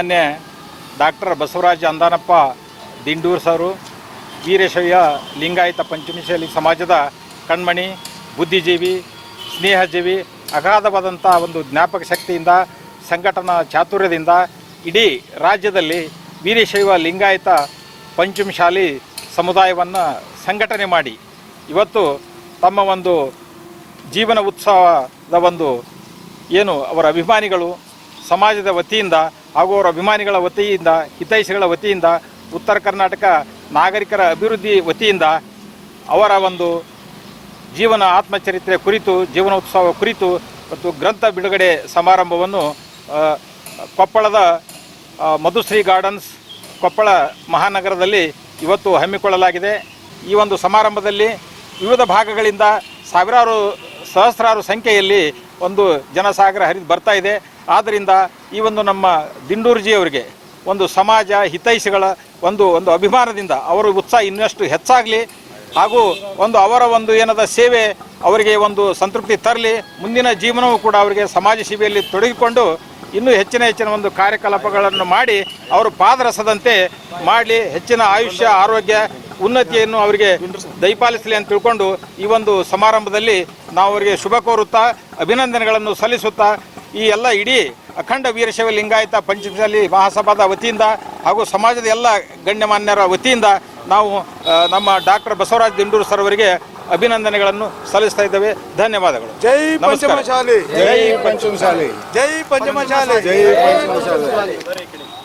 ಮಾನ್ಯ doctor Basavaraj Andanappa Dindur sir Veerashaiva Lingayat Panchamasali ಸಮಾಜದ ಕಣ್ಮಣಿ, ಬುದ್ಧಿಜೀವಿ, ಸ್ನೇಹಜೀವಿ, ಅಗಾಧವಾದಂಥ ಒಂದು ಜ್ಞಾಪಕ ಶಕ್ತಿಯಿಂದ, ಸಂಘಟನಾ ಚಾತುರ್ಯದಿಂದ ಇಡೀ ರಾಜ್ಯದಲ್ಲಿ ವೀರಶೈವ ಲಿಂಗಾಯತ ಪಂಚಮಶಾಲಿ ಸಮುದಾಯವನ್ನು ಸಂಘಟನೆ ಮಾಡಿ. ಇವತ್ತು ತಮ್ಮ ಒಂದು ಜೀವನ ಉತ್ಸವದ ಒಂದು ಏನು ಅವರ ಅಭಿಮಾನಿಗಳು, ಸಮಾಜದ ವತಿಯಿಂದ ಹಾಗೂ ಅವರ ಅಭಿಮಾನಿಗಳ ವತಿಯಿಂದ, ಹಿತೈಷಿಗಳ ವತಿಯಿಂದ, ಉತ್ತರ ಕರ್ನಾಟಕ ನಾಗರಿಕರ ಅಭಿವೃದ್ಧಿ ವತಿಯಿಂದ ಅವರ ಒಂದು ಜೀವನ ಆತ್ಮಚರಿತ್ರೆ ಕುರಿತು, ಜೀವನೋತ್ಸವ ಕುರಿತು ಮತ್ತು ಗ್ರಂಥ ಬಿಡುಗಡೆ ಸಮಾರಂಭವನ್ನು ಕೊಪ್ಪಳದ ಮಧುಶ್ರೀ ಗಾರ್ಡನ್ಸ್ ಕೊಪ್ಪಳ ಮಹಾನಗರದಲ್ಲಿ ಇವತ್ತು ಹಮ್ಮಿಕೊಳ್ಳಲಾಗಿದೆ. ಈ ಒಂದು ಸಮಾರಂಭದಲ್ಲಿ ವಿವಿಧ ಭಾಗಗಳಿಂದ ಸಾವಿರಾರು, ಸಹಸ್ರಾರು ಸಂಖ್ಯೆಯಲ್ಲಿ ಒಂದು ಜನಸಾಗರ ಹರಿದು ಬರ್ತಾ ಇದೆ. ಆದ್ದರಿಂದ ಈ ಒಂದು ನಮ್ಮ ದಿಂಡೂರ್ಜಿಯವರಿಗೆ ಒಂದು ಸಮಾಜ ಹಿತೈಷಿಗಳ ಒಂದು ಒಂದು ಅಭಿಮಾನದಿಂದ ಅವರ ಉತ್ಸಾಹ ಇನ್ನಷ್ಟು ಹೆಚ್ಚಾಗಲಿ ಹಾಗೂ ಒಂದು ಅವರ ಒಂದು ಏನದ ಸೇವೆ ಅವರಿಗೆ ಒಂದು ಸಂತೃಪ್ತಿ ತರಲಿ, ಮುಂದಿನ ಜೀವನವೂ ಕೂಡ ಅವರಿಗೆ ಸಮಾಜ ಸೇವೆಯಲ್ಲಿ ತೊಡಗಿಕೊಂಡು ಇನ್ನೂ ಹೆಚ್ಚಿನ ಹೆಚ್ಚಿನ ಒಂದು ಕಾರ್ಯಕಲಾಪಗಳನ್ನು ಮಾಡಿ ಅವರು ಪಾದರಸದಂತೆ ಮಾಡಲಿ, ಹೆಚ್ಚಿನ ಆಯುಷ್ಯ, ಆರೋಗ್ಯ ಉನ್ನತಿಯನ್ನು ಅವರಿಗೆ ದಯಪಾಲಿಸಲಿ ಅಂತ ತಿಳ್ಕೊಂಡು ಈ ಒಂದು ಸಮಾರಂಭದಲ್ಲಿ ನಾವು ಅವರಿಗೆ ಶುಭ ಕೋರುತ್ತಾ ಅಭಿನಂದನೆಗಳನ್ನು ಸಲ್ಲಿಸುತ್ತಾ ಈ ಎಲ್ಲ ಇಡೀ ಅಖಂಡ ವೀರಶೈವ ಲಿಂಗಾಯತ ಪಂಚಮಶಾಲಿ ಮಹಾಸಭಾದ ವತಿಯಿಂದ ಹಾಗೂ ಸಮಾಜದ ಎಲ್ಲ ಗಣ್ಯಮಾನ್ಯರ ವತಿಯಿಂದ ನಾವು ನಮ್ಮ ಡಾಕ್ಟರ್ ಬಸವರಾಜ್ ದಿಂಡೂರು ಸರ್ ಅವರಿಗೆ ಅಭಿನಂದನೆಗಳನ್ನು ಸಲ್ಲಿಸ್ತಾ ಇದ್ದೇವೆ. ಧನ್ಯವಾದಗಳು. ಜೈ. ಪಂಚಮಶಾಲಿ ಜೈ ಪಂಚಮಶಾಲಿ ಜೈ ಪಂಚಮಶಾಲಿ ಜೈ ಪಂಚಮಸಾಲಿ.